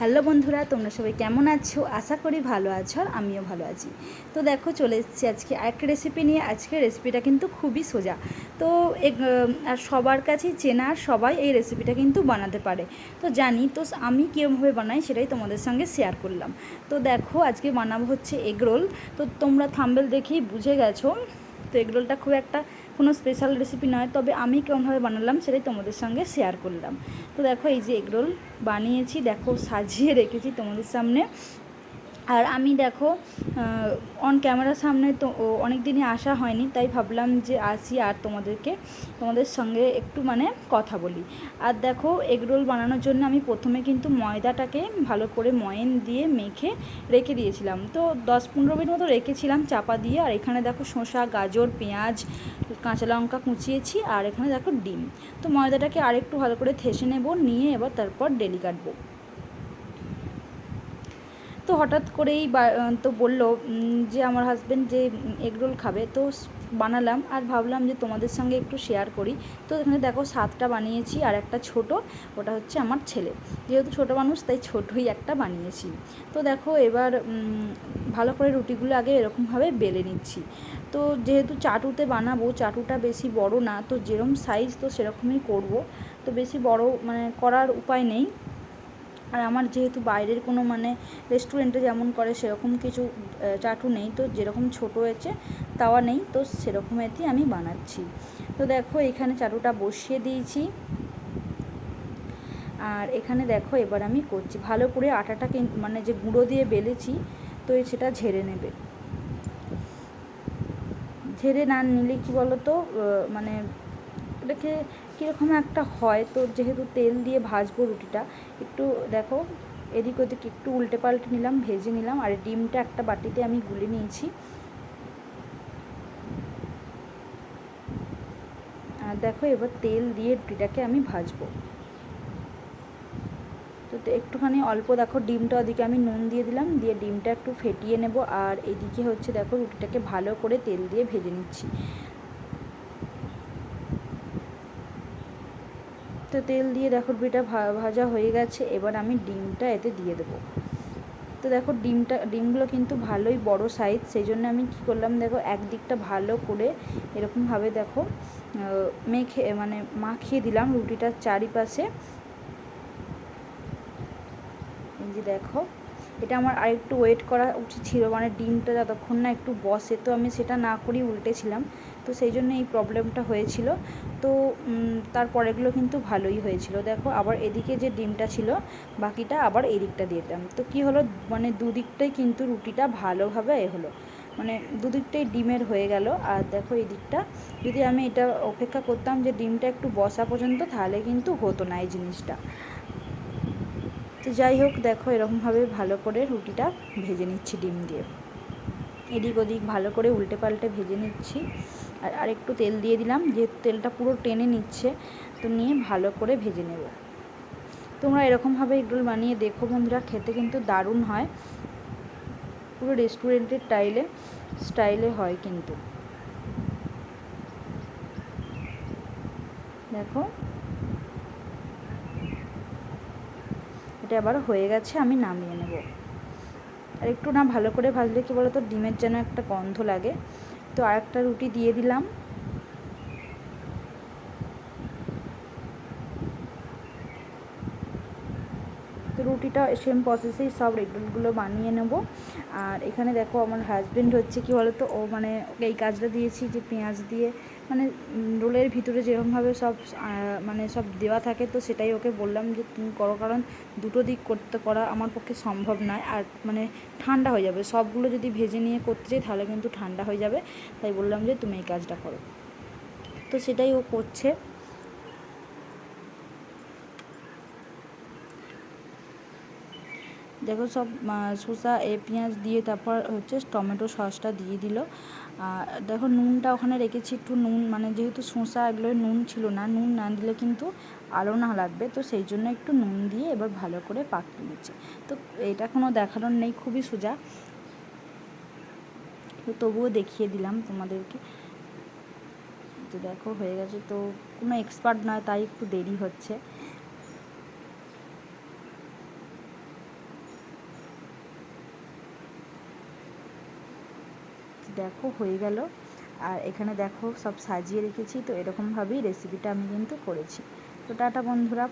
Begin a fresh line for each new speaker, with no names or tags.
Hello বন্ধুরা, তোমরা সবাই কেমন আছো? আশা করি ভালো আছো আর আমিও ভালো আছি। তো দেখো, চলে এসেছি আজকে আরেকটা রেসিপি নিয়ে। আজকের রেসিপিটা কিন্তু খুবই সোজা। তো আর সবার কাছেই চেনা সবাই এই রেসিপিটা কিন্তু বানাতে পারে। তো জানি, তো আমি কীরকমভাবে বানাই সেটাই তোমাদের সঙ্গে শেয়ার করলাম। তো দেখো, আজকে বানাবো হচ্ছে এগরোল তো তোমরা থাম্বেল দেখেই বুঝে গেছো। তো এগরোলটা খুব একটা কোনো স্পেশাল রেসিপি নয়, তবে আমি কেমনভাবে বানালাম সেটাই তোমাদের সঙ্গে শেয়ার করলাম। তো দেখো এই যে এগরোল বানিয়েছি, দেখো সাজিয়ে রেখেছি তোমাদের সামনে। আর আমি দেখো অন ক্যামেরার সামনে তো অনেক দিনই আসা হয়নি, তাই ভাবলাম যে আসি আর তোমাদেরকে, তোমাদের সঙ্গে একটু মানে কথা বলি। আর দেখো এগরোল বানানোর জন্য আমি প্রথমে কিন্তু ময়দাটাকে ভালো করে ময়ন দিয়ে মেখে রেখে দিয়েছিলাম। তো দশ পনেরো মিনিট মতো রেখেছিলাম চাপা দিয়ে, আর এখানে দেখো শসা, গাজর, পেঁয়াজ, কাঁচা লঙ্কা কুচিয়েছি, আর এখানে দেখো ডিম। তো ময়দাটাকে আরেকটু ভালো করে থেসে নেব, নিয়ে এবার তারপর ডেলি কাটবো। তো হঠাৎ করেই তো বলল যে আমার হাজব্যান্ড যে এগরোল খাবে, তো বানালাম আর ভাবলাম যে তোমাদের সঙ্গে একটু শেয়ার করি। তো এখানে দেখো সাতটা বানিয়েছি আর একটা ছোট, ওটা হচ্ছে আমার ছেলে। যেহেতু ছোট মানুষ, তাই ছোটই একটা বানিয়েছি। তো দেখো এবার ভালো করে রুটিগুলো আগে এরকমভাবে বেলে নিচ্ছি। তো যেহেতু চাটুতে বানাবো, চাটুটা বেশি বড় না, তো যেরকম সাইজ তো সেরকমই করব। তো বেশি বড় মানে করার উপায় নেই। আর আমার যেহেতু বাইরের কোনো মানে রেস্টুরেন্টে যেমন করে সেরকম কিছু চাটু নেই, তো যেরকম ছোটো হয়েছে তাওয়া নেই, তো সেরকম এতে আমি বানাচ্ছি। তো দেখো, এখানে চাটুটা বসিয়ে দিয়েছি। আর এখানে দেখো, এবার আমি করছি। ভালো করে আটাটা মানে যে গুঁড়ো দিয়ে বেলেছি, তো সেটা ঝেড়ে নেবে। ঝেড়ে না নিলে কি বলো তো মানে এটাকে কীরকম একটা হয়? তো যেহেতু তেল দিয়ে ভাজবো রুটিটা, একটু দেখো, এদিক ওদিক একটু উল্টে পাল্টে নিলাম, ভেজে নিলাম, আর ডিমটা একটা বাটিতে আমি গুলে নিয়েছি। আর দেখো, এবার তেল দিয়ে রুটিটাকে আমি ভাজবো। তো, একটুখানি অল্প দেখো, ডিমটা ওদিকে আমি নুন দিয়ে দিলাম, দিয়ে ডিমটা একটু ফেটিয়ে নেব, আর এদিকে হচ্ছে দেখো, রুটিটাকে ভালো করে তেল দিয়ে ভেজে নিচ্ছি। তো তেল দিয়ে দেখো ভা- ভাজা হয়ে গেছে, এবার আমি ডিমটা এতে দিয়ে দেবো। তো দেখো ডিমটা, ডিমগুলো কিন্তু ভালোই বড় সাইজ সেই জন্য আমি কী করলাম দেখো একদিকটা ভালো করে এরকমভাবে দেখো মেখে মানে মাখিয়ে দিলাম রুটিটার চারিপাশে। এই যে দেখো, এটা আমার আরেকটু ওয়েট করা উচিত ছিল মানে ডিমটা যতক্ষণ না একটু বসে, তো আমি সেটা না করেই উল্টেছিলাম তো সেই জন্য এই প্রবলেমটা হয়েছিল। তো তারপরেগুলো কিন্তু ভালোই হয়েছিল। দেখো, আবার এদিকে যে ডিমটা ছিল, বাকিটা আবার এদিকটা দিলাম। তো কি হলো মানে দুদিকটাই কিন্তু রুটিটা ভালোভাবে এ হলো। মানে দুদিকটাই ডিমের হয়ে গেল। আর দেখো, এই দিকটা, যদি আমি এটা অপেক্ষা করতাম যে ডিমটা একটু বসা পর্যন্ত, তাহলে কিন্তু হতো না এই জিনিসটা। তো যাই হোক, দেখো, এরকমভাবে ভালো করে রুটিটা ভেজে নিচ্ছি ডিম দিয়ে। এদিক ওদিক ভালো করে উল্টে পাল্টে ভেজে নিচ্ছি। আর আরেকটু তেল দিয়ে দিলাম, যেহেতু তেলটা পুরো টেনে নিচ্ছে, তো নিয়ে ভালো করে ভেজে নেব। তোমরা এরকমভাবে এগরোল বানিয়ে দেখো বন্ধুরা, খেতে কিন্তু দারুণ হয়। পুরো রেস্টুরেন্টের স্টাইলে স্টাইলে হয় কিন্তু। দেখো। এটা আবার হয়ে গেছে, আমি নামিয়ে নেব। আর একটু না ভালো করে ভাজলে কি বলতো, ডিমের যেন একটা গন্ধ লাগে। তো আরেকটা রুটি দিয়ে দিলাম। রুটিটা সেম প্রসেসেই সব এগরোলগুলো বানিয়ে নেব। আর এখানে দেখো আমার হাজব্যান্ড হচ্ছে কি বলতো, ও মানে ওকে এই কাজটা দিয়েছি যে পেঁয়াজ দিয়ে মানে রোলের ভিতরে যেরকমভাবে সব মানে সব দেওয়া থাকে তো সেটাই ওকে বললাম যে তুমি করো, কারণ দুটো দিক করতে করা আমার পক্ষে সম্ভব নয়। আর মানে ঠান্ডা হয়ে যাবে, সবগুলো যদি ভেজে নিয়ে করতে চাই তাহলে কিন্তু ঠান্ডা হয়ে যাবে। তাই বললাম যে তুমি এই কাজটা করো। তো সেটাই ও করছে। দেখো সব শসা, এ, পেঁয়াজ দিয়ে তারপর হচ্ছে টমেটো সসটা দিয়ে দিল। দেখো নুনটা ওখানে রেখেছি একটু নুন মানে যেহেতু শসা এগুলো নুন ছিল না, নুন না দিলে কিন্তু আলো না লাগবে। তো সেই জন্য একটু নুন দিয়ে এবার ভালো করে পাকিয়ে নিচ্ছে। তো এটা কোনো দেখানোর নেই, খুবই সোজা। তো তবুও দেখিয়ে দিলাম তোমাদেরকে। তো দেখো হয়ে গেছে, তো কোনো এক্সপার্ট নয়, তাই একটু দেরি হচ্ছে। দেখো, হয়ে গেল। আর এখানে দেখো, সব সাজিয়ে রেখেছি। তো এরকমভাবেই রেসিপিটা আমি কিন্তু করেছি। তো টাটা বন্ধুরা।